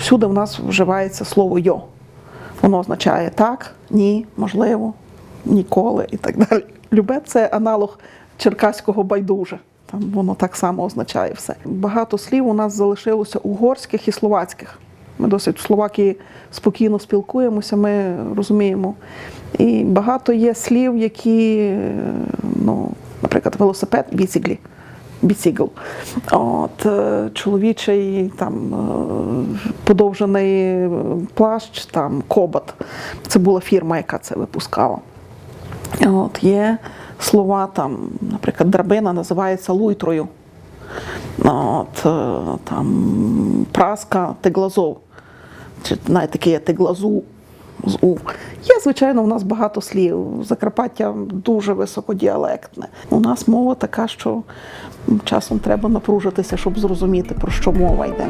Всюди в нас вживається слово йо. Воно означає так, ні, можливо, ніколи і так далі. Любе це аналог черкаського байдуже. Там воно так само означає все. Багато слів у нас залишилося угорських і словацьких. Ми досить в Словакії спокійно спілкуємося, ми розуміємо. І багато є слів, які, е, ну, наприклад, велосипед біціклі. Біцігл. От, е, чоловічий там е, подовжений е, плащ, там кобот. Це була фірма, яка це випускала. От, є слова, там, наприклад, драбина називається луйтрою. От, там, праска теглазов. Чи навіть таке є теглазу з У. Є, звичайно, у нас багато слів. Закарпаття дуже високодіалектне. У нас мова така, що часом треба напружитися, щоб зрозуміти, про що мова йде.